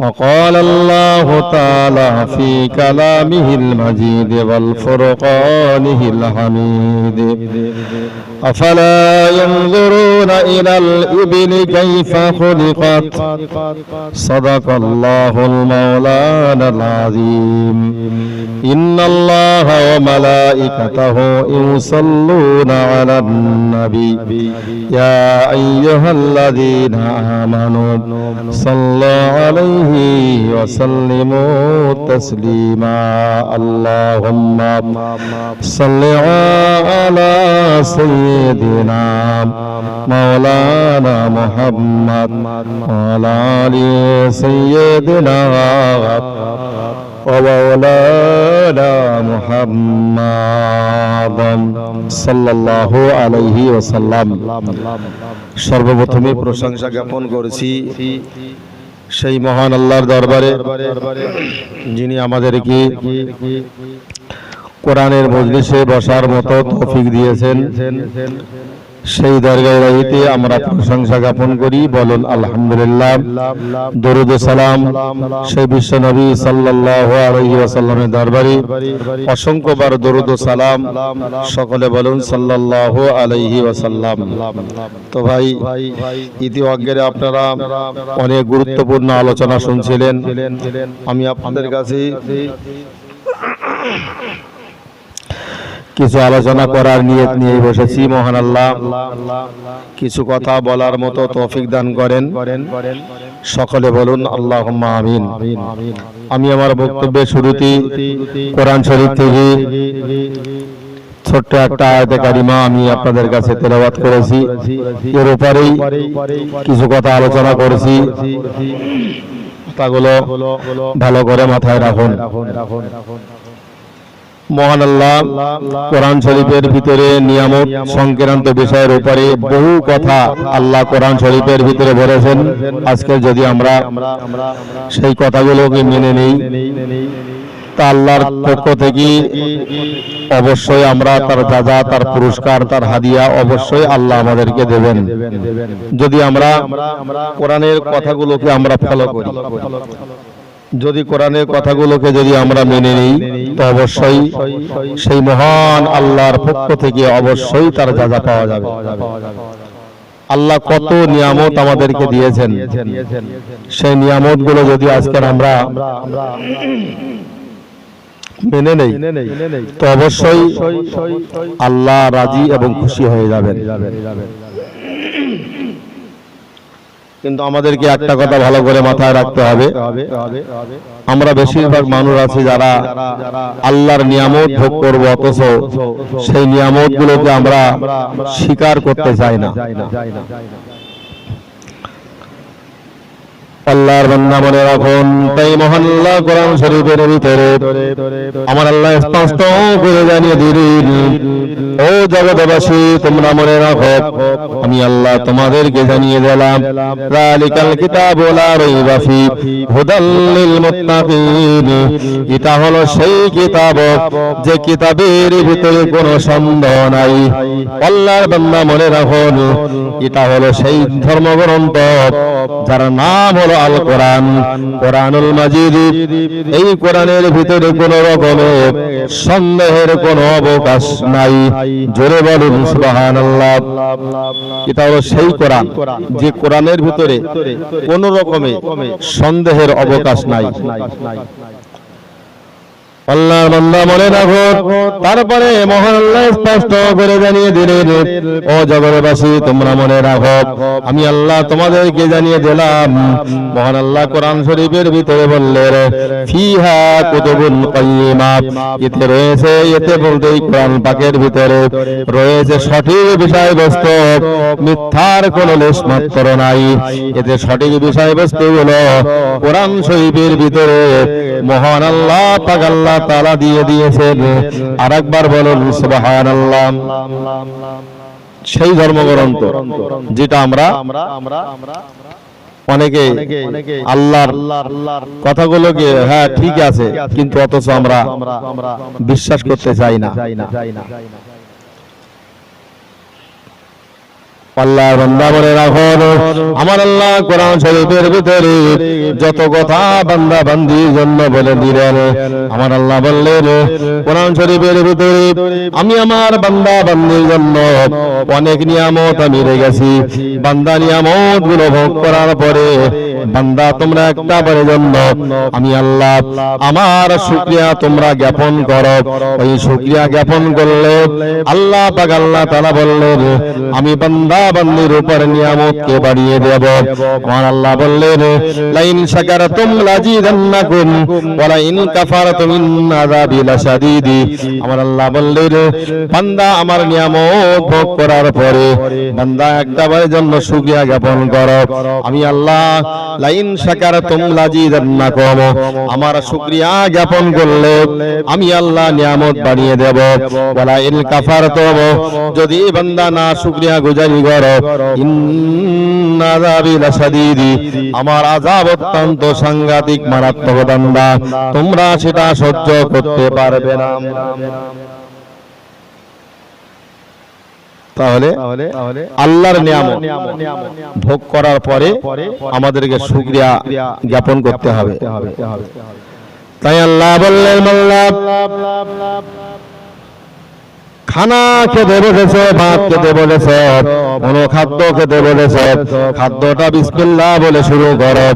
وقال الله تعالى في كلامه المجيد والفرقانه الحميد أفلا ينظرون إلى الإبل كيف خلقت صدق الله المولانا العظيم إن الله وملائكته يصلون على النبي يا أيها الذين آمنوا صلوا عليه وسلموا تسليما اللهم صل على سيدنا مولانا محمد وعلى آل سيدنا ومولانا محمد صلى الله عليه وسلم সর্বপ্রথমে প্রশংসা জ্ঞাপন করেছি সেই মহান আল্লাহর দরবারে যিনি আমাদেরকে কোরআনের মজলিসে বসার মতো তৌফিক দিয়েছেন। সেই দরগায় আমরা প্রশংসা জ্ঞাপন করি, বলুন আলহামদুলিল্লাহ। দরুদ সালাম সেই বিশ্ব নবী ওয়াসাল্লামের দরবারে। অসংখ্যবার দরুদ সালাম সকলে বলুন সাল্লাল্লাহু আলাইহি ওয়াসাল্লাম। তো ভাই ইতি অজ্ঞেরে আপনারা অনেক গুরুত্বপূর্ণ আলোচনা শুনছিলেন। আমি আপনাদের কাছে কিছু আলোচনা করার নিয়ত নিয়ে বসেছি, মহান আল্লাহ। কিছু কথা বলার মতো তৌফিক দান করেন। সকলে বলুন আল্লাহ আমিন। আমি আমার বক্তব্যের শুরুতেই কোরআন শরীফ থেকে ছোট্ট একটা আয়াতে কারিমা আমি আপনাদের কাছে তেলাবাদ করেছি। এর উপরেই কিছু কথা আলোচনা করেছি। কথাগুলো ভালো করে মাথায় রাখুন। মহান আল্লাহ, কোরআন শরীফের ভিতরে নিয়ামত সংক্রান্ত বিষয়ের উপরে বহু কথা আল্লাহ কোরআন শরীফের ভিতরে বলেছেন। আজকে যদি আমরা সেই কথাগুলোকে মেনে নেই, তা আল্লাহর পক্ষ থেকে অবশ্যই আমরা তার দাদা তার পুরস্কার, তার হাদিয়া অবশ্যই আল্লাহ আমাদেরকে দেবেন। যদি আমরা কোরআনের কথাগুলোকে আমরা ফলো করি। যদি কোরআনের কথাগুলোকে যদি আমরা মেনে নিই, তো অবশ্যই সেই মহান আল্লাহর পক্ষ থেকে অবশ্যই তার যাজা পাওয়া যাবে। আল্লাহ কত নিয়ামত আমাদেরকে দিয়েছেন। সেই নিয়ামতগুলো যদি আজকের আমরা মেনে নেই, তো অবশ্যই আল্লাহ রাজি এবং খুশি হয়ে যাবেন। কিন্তু আমাদেরকে একটা কথা ভালো করে মাথায় রাখতে হবে। আমরা বেশিরভাগ মানুষ আছি যারা আল্লাহর নিয়ামত ভোগ করব, অথচ সেই নিয়ামত গুলোকে আমরা স্বীকার করতে চাই না। আল্লাহর বান্দা মনে রাখুন। তাই মহল্লা কোরআন শরীফের ভিতরে আমার আল্লাহ স্পষ্ট করে জানিয়ে দিলেন, ও জগৎবাসী, তোমরা মনে রাখো, আমি আল্লাহ তোমাদেরকে জানিয়ে দিলাম যালিকাল কিতাবু লা রাইবা ফি হুদাল লিল মুত্তাকিন এটা হলো সেই কিতাব, যে কিতাবের ভিতরে কোনো সন্দেহ নাই। আল্লাহর বান্দা মনে রাখুন, এটা হলো সেই ধর্মগ্রন্থ, যার নাম হলো আল কোরআন, কোরআনুল মাজিদ। এই কোরআনের ভিতরে কোন রকমের সন্দেহের কোনো অবকাশ নাই। জোরে বলুন, সুবহানাল্লাহ। এটা হলো সেই কোরআন, যে কোরআনের ভিতরে কোন রকমের সন্দেহের অবকাশ নাই। আল্লাহর বান্দা মনে রাখো। তারপরে মহান আল্লাহ স্পষ্ট করে জানিয়ে দিলেন, ও জগৎবাসী, তোমরা মনে রাখো, আমি আল্লাহ তোমাদেরকে জানিয়ে দিলাম। মহান আল্লাহ কোরআন শরীফের ভিতরে বললেন, ফিহা কুতুবুন কাইয়্যিমা এতে রয়েছে, এতে বলতে কোরআন পাকের ভিতরে রয়েছে সঠিক বিষয়বস্তু। মিথ্যার কোনো লেশ মাত্র নাই। এতে সঠিক বিষয়বস্তু হলো কোরআন শরীফের ভিতরে মহান আল্লাহ পাক আল্লাহ তাআলা দিয়ে দিয়েছেন। আরেকবার বলুন, সুবহানাল্লাহ। সেই ধর্মগ্রন্থ যেটা আমরা অনেকে আল্লাহর কথাগুলোকে হ্যাঁ ঠিক আছে, কিন্তু অথচ আমরা বিশ্বাস করতে চাই না। আল্লাহ বান্দা বলে রাখো। আমার আল্লাহ কোরআন শরীফের ভিতরে যত কথা বান্দা বান্দির জন্য বলে দিলেন আমার আল্লাহ বললেন, কোরআন শরীফের ভিতরে আমি আমার বান্দা বান্দির জন্য অনেক নিয়ামত আমি রেখেছি। বান্দা নিয়ামতগুলো ভোগ করার পরে বান্দা তোমরা একটা বারের জন্য আমি আল্লাহ আমার শুকরিয়া তোমরা জ্ঞাপন করো। ওই শুকরিয়া জ্ঞাপন করলে আল্লাহ পাক আল্লাহ তাআলা বললেন, আমি বান্দা বান্দির উপর নিয়ামতকে বাড়িয়ে দেব? আমার আল্লাহ বললেন, লাইন শাকারতুম লাজিদান্নাকুম ওয়া লাইন কাফারতুম আযাবি লাশাদীদি। আমার আল্লাহ বললেন, বান্দা আমার নিয়ামত ভোগ করার পরে, বান্দা একটা বারের জন্য শুকরিয়া জ্ঞাপন করো। আমি আল্লাহ, লাইন শাকারতুম লাজিদান্নাকুম, আমার শুকরিয়া জ্ঞাপন করলে আমি আল্লাহ নিয়ামত বাড়িয়ে দেব। ওয়া লাইন কাফারতুম, যদি বান্দা না শুকরিয়া গুজারি করো আমার আযাব অত্যন্ত সাংঘাতিক মারাত্মক বান্দা তোমরা সেটা সহ্য করতে পারবে না। তাহলে আল্লাহর নিয়ামত ভোগ করার পরে আমাদেরকে শুকরিয়া জ্ঞাপন করতে হবে। তাই আল্লাহ বললেন খানা খেতে বলেছে ভাত খেতে বলেছে কোন খাদ্য খেতে বলেছে। খাদ্যটা বিসমিল্লাহ বলে শুরু করো।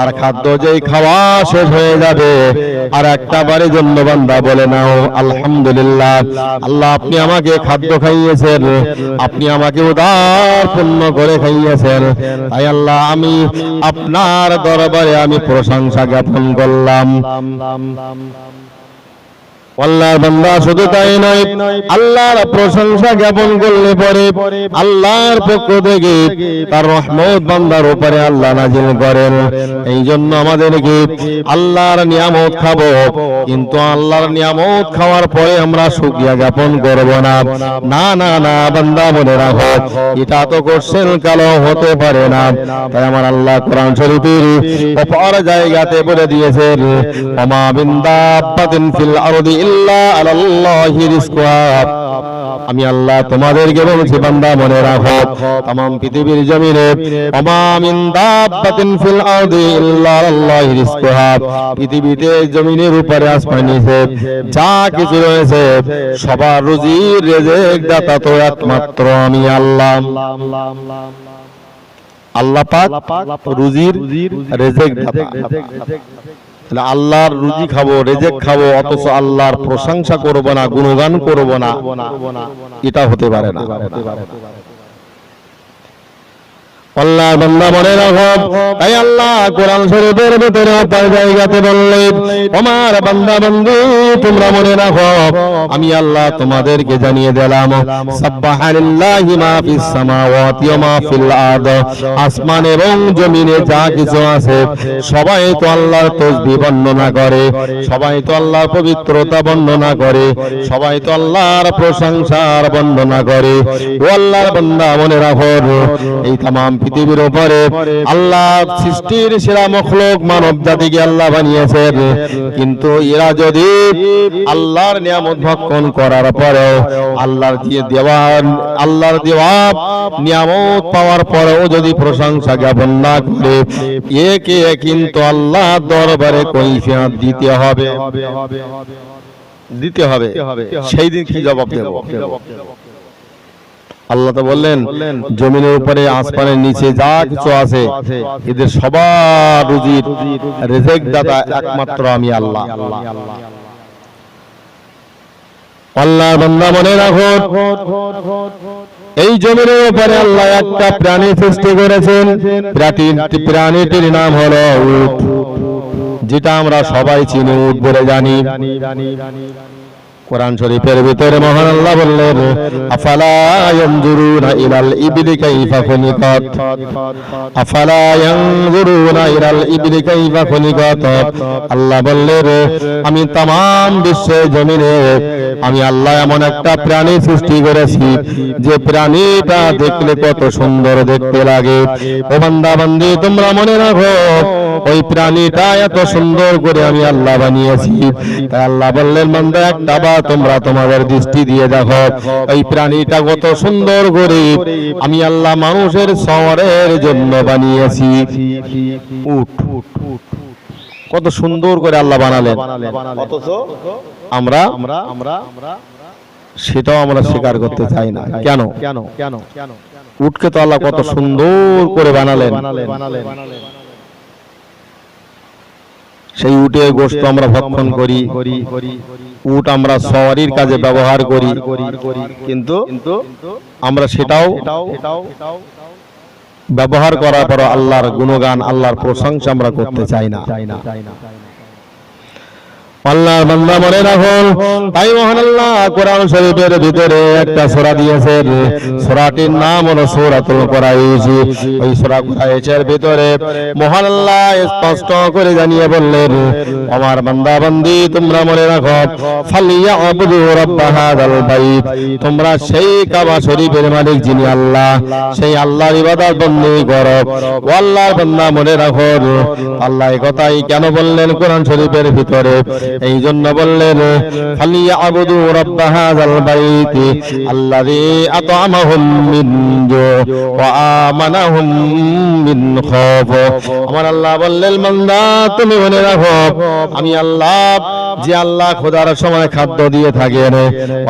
আর খাদ্য যেই খাওয়া শেষ হয়ে যাবে, আর একটা বারে জন্য বান্দা বলে নাও, আলহামদুলিল্লাহ। আল্লাহ, আপনি আমাকে খাদ্য খাইয়েছেন, আপনি আমাকে উদার পূর্ণ করে খাইয়েছেন। তাই আল্লাহ, আমি আপনার দরবারে আমি প্রশংসা জ্ঞাপন করলাম। নিয়ামত খাব, কিন্তু আল্লাহর নিয়ামত খাওয়ার পরে আমরা শুকরিয়া জ্ঞাপন করব না। না না না, বান্দা মনে রাখো, এটা তো কোশ্চেন কালো হতে পারে না। তাই আমার আল্লাহ কোরআন শরীফের অপর জায়গাতে বলে দিয়েছেন ইল্লা আলাল্লাহি রিজকুহা আমি আল্লাহ তোমাদেরকে বলছি বান্দা মনে রাখো तमाम পৃথিবীর জমিনে ওমা মিন দাব্বাতিন ফিল আরদি ইল্লা আলাল্লাহি রিজকুহা পৃথিবীতে জমিনের উপরে আসমান নিচে যা কিছু রয়েছে সবার রুজির রেজেক দাতা তো একমাত্র আমি আল্লাহ আল্লাহ পাক রুজির রেজেক দাতা তাহলে আল্লাহর রুজি খাব রেজেক খাব অথচ আল্লাহর প্রশংসা করব না গুণগান করব না এটা হতে পারে না। আল্লাহ বান্দা মনে রাখো। তাই আল্লাহ কোরআন শরীফের ভিতরে আপনার জায়গাতে আমার বান্দা বন্ধু, তোমরা মনে রাখো, আমি আল্লাহ তোমাদেরকে জানিয়ে দিলাম মা ফিস সামাওয়াতি ওয়া মা ফিল আরদ, আসমান এবং জমিনে যা কিছু আছে, সবাই তো আল্লাহর তাসবিহ বর্ণনা করে, সবাই তো আল্লাহর পবিত্রতা বর্ণনা করে, সবাই তো আল্লাহর প্রশংসার বর্ণনা করে। ও আল্লাহর বান্দা, মনে রাখো, এই তামাম পৃথিবীর উপরে আল্লাহ সৃষ্টির সেরা মখলুক মানব জাতিকে আল্লাহ বানিয়েছেন। কিন্তু এরা যদি আল্লাহর নিয়ামত ভক্ষণ করার পরে আল্লাহর দিয়ে দেওয়া আল্লাহর দেওয়া নিয়ামত পাওয়ার পরেও যদি প্রশংসা জ্ঞাপন না করে একে কিন্তু আল্লাহ দরবারে কৈফিয়ত দিতে হবে। দিতে হবে। সেই দিন কি জবাব দেব? আল্লাহ তো বললেন, জমিনের উপরে, আসমানের নিচে যা কিছু আছে, এদের সবার রুজির রেজেক দাতা একমাত্র আমি আল্লাহ। আল্লাহর বান্দা মনে রাখো, এই জমিনের উপরে আল্লাহ একটা প্রাণী সৃষ্টি করেছেন প্রাণীটির নাম হলো উট। যেটা আমরা সবাই চিনি, উট বলে জানি। কোরআন শরীফের ভিতরে মহান আল্লাহ বললেন আফালা ইয়ানজুরুনা ইলাল ইবলি কাইফা খুলিকাত আফালা ইয়ানজুরুনা ইলাল ইবলি কাইফা খুলিকাত আল্লাহ বললেন আমি तमाम বিশ্বের জমিনে আমি আল্লাহ এমন একটা প্রাণী সৃষ্টি করেছি যে প্রাণীটা দেখলে কত সুন্দর দেখতে লাগে ও বান্দা বান্দি তোমরা মনে রাখো ওই প্রাণীটা এত সুন্দর করে আমি আল্লাহ বানিয়েছি। তাই আল্লাহ বললেন, বান্দা, একটা বা তোমরা তোমাদের দৃষ্টি দিয়ে দেখো ওই প্রাণীটা কত সুন্দর করে আমি আল্লাহ মানুষের শহরের জন্য বানিয়েছি। উঠ, কত সুন্দর করে আল্লাহ বানালেন। আমরা, সেটাও আমরা স্বীকার করতে চাই না। কেন? কেন কেন কেন উটকে তো আল্লাহ কত সুন্দর করে বানালেন বানালেন বানালেন। সেই উটের গোস্ত আমরা ভক্ষণ করি। উট আমরা সওয়ারির কাজে ব্যবহার করি। কিন্তু আমরা সেটাও ব্যবহার করার পর আল্লাহর গুণগান, আল্লাহর প্রশংসা আমরা করতে চাই না। আল্লাহর বান্দা মনে রাখুন তাই মহান আল্লাহ কোরআন শরীফের ভিতরে একটা সূরা দিয়েছেন। সূরাটির নাম হলো সূরাতুল কুরাইশ। ওই সূরা কুরাইশের ভিতরে মহান আল্লাহ স্পষ্ট করে জানিয়ে বললেন, আমার বান্দা বান্দি তোমরা মনে রাখো ফালিয়া আবুদু রাব্ব হাযাল বাইত। তোমরা সেই কাবা শরীফের মালিক যিনি আল্লাহ, সেই আল্লাহর ইবাদত বন্দেগী করো। ও আল্লাহর বান্দা মনে রাখো, আল্লাহ কথাই কেন বললেন কোরআন শরীফের ভিতরে? এই জন্য বললেন ফালিয়া আবুদু রাব্ব হাযাল বাইত আল্লাযী আত'আমাহুম মিন আমার আল্লাহ বললেন, বান্দা, তুমি মনে রাখো, আমি আল্লাহ, যে আল্লাহ খোদার সময় খাদ্য দিয়ে থাকেন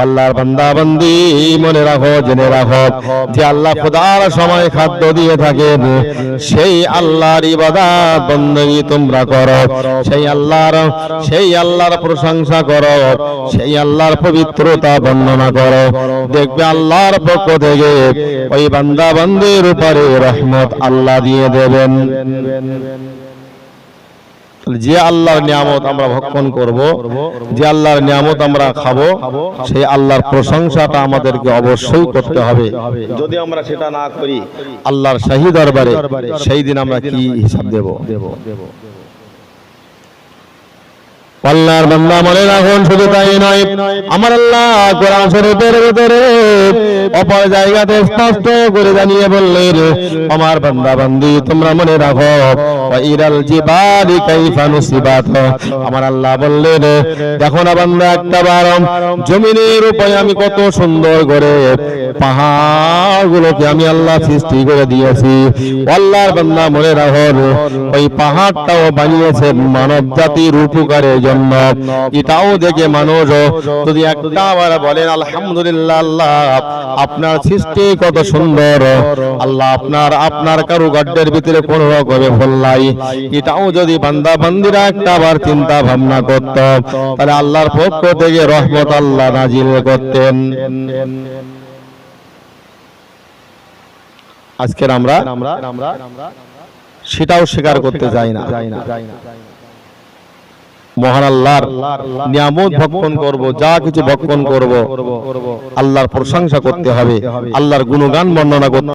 আল্লাহর বান্দা বান্দি, মনে রাখো, জেনে রাখো, যে আল্লাহ খোদার সময় খাদ্য দিয়ে থাকেন সেই আল্লাহর ইবাদত বন্দী তোমরা করো। সেই আল্লাহর, সেই আল্লাহর প্রশংসা করো, সেই আল্লাহর পবিত্রতা বর্ণনা করো। দেখবে আল্লাহর পক্ষ থেকে ওই বান্দা বান্দির উপরে রহমত আল্লাহ দিয়ে দেবেন। যে আল্লাহর নিয়ামত আমরা ভক্ষণ করব, যে আল্লাহর নিয়ামত আমরা খাব সেই আল্লাহর প্রশংসাটা আমাদেরকে অবশ্যই করতে হবে। যদি আমরা সেটা না করি, আল্লাহর শাহী দরবারে সেই দিন আমরা কি হিসাব দেব দেব দেব? আল্লাহর বান্দা মনে রাখুন, শুধু তাই নয়, আমার আল্লাহ কোরআন শরীফের ভিতরে অপর জায়গাতে স্পষ্ট করে জানিয়ে বললেন, আমার বান্দা বান্দি, তোমরা মনে রাখো ইরাল জিবালি কাইফা নুসিবাত। আমার আল্লাহ বললেন, দেখো না বান্দা, একটা বার জমিনের উপরে আমি কত সুন্দর করে পাহাড়গুলোকে আমি আল্লাহ সৃষ্টি করে দিয়েছি। আল্লাহর বান্দা মনে রাখো ওই পাহাড়টাও বানিয়েছে মানব জাতির উপকারের জন্য। এটাও দেখে মানুষ, যদি একটা আবার বলেন, আলহামদুলিল্লাহ আল্লাহ আপনার সৃষ্টি কত সুন্দর, আল্লাহ আপনার আপনার কারুকার্যের ভিতরে কোন রকমের ভুল নাই। এটাও যদি বান্দা, বান্দিরা একটা আবার চিন্তা ভাবনা করত, তাহলে আল্লাহর পক্ষ থেকে রহমত আল্লাহ নাজিল করতেন। আজকের আমরা সেটাও স্বীকার করতে যাই না। মহান আল্লাহর নিয়ামত ভক্ষণ করব যা কিছু ভক্ষণ করব আল্লাহর প্রশংসা করতে হবে। আল্লাহর গুণগান বর্ণনা করতে